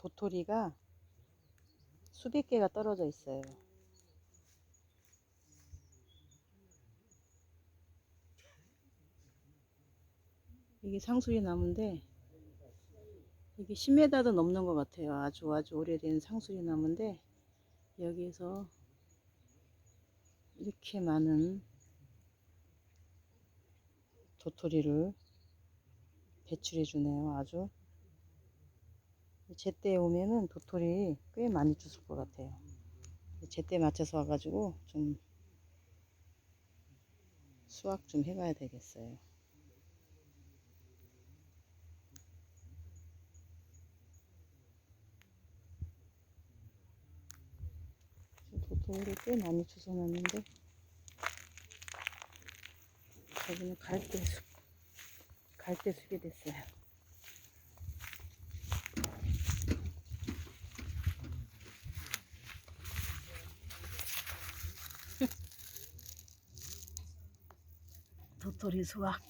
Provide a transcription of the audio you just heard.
도토리가 수백 개가 떨어져 있어요. 이게 상수리 나무인데 이게 10m도 넘는 것 같아요. 아주 아주 오래된 상수리 나무인데 여기서 이렇게 많은 도토리를 배출해 주네요. 아주 제때 오면은 도토리 꽤 많이 주실 것 같아요. 제때 맞춰서 와가지고 좀 수확 좀 해가야 되겠어요. 지금 도토리를 꽤 많이 주워놨는데 저기는 갈대 숲 갈대 숲이 됐어요. 도토리 수확